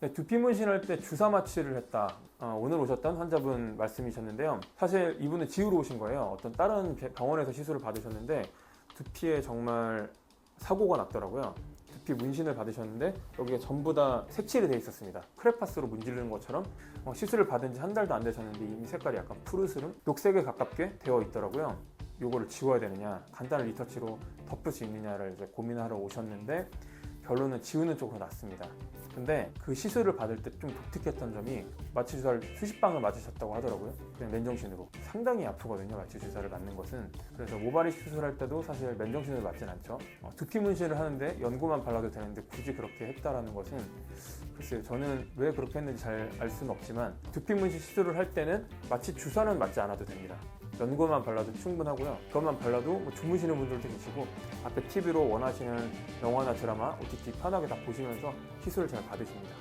네, 두피 문신할 때 주사 마취를 했다. 어, 오늘 오셨던 환자분 말씀이셨는데요. 사실 이분은 지우러 오신 거예요. 어떤 다른 배- 병원에서 시술을 받으셨는데 두피에 정말 사고가 났더라고요. 두피 문신을 받으셨는데 여기가 전부 다 색칠이 돼 있었습니다. 크레파스로 문지르는 것처럼 어, 시술을 받은 지 한 달도 안 되셨는데 이미 색깔이 약간 푸르스름, 녹색에 가깝게 되어 있더라고요. 요거를 지워야 되느냐, 간단한 리터치로 덮을 수 있느냐를 고민하러 오셨는데 결론은 지우는 쪽으로 났습니다. 근데 그 시술을 받을 때 좀 독특했던 점이 마취 주사를 수십 방을 맞으셨다고 하더라고요. 그냥 맨정신으로 상당히 아프거든요. 마취 주사를 맞는 것은 그래서 모발이 수술할 때도 사실 맨정신으로 맞진 않죠. 어, 두피 문신을 하는데 연고만 발라도 되는데 굳이 그렇게 했다라는 것은 글쎄요. 저는 왜 그렇게 했는지 잘 알 수는 없지만 두피 문신 시술을 할 때는 마취 주사는 맞지 않아도 됩니다. 연고만 발라도 충분하고요. 그것만 발라도 뭐 주무시는 분들도 계시고 앞에 TV로 원하시는 영화나 드라마, OTT 편하게 다 보시면서 시술을 잘 받으십니다.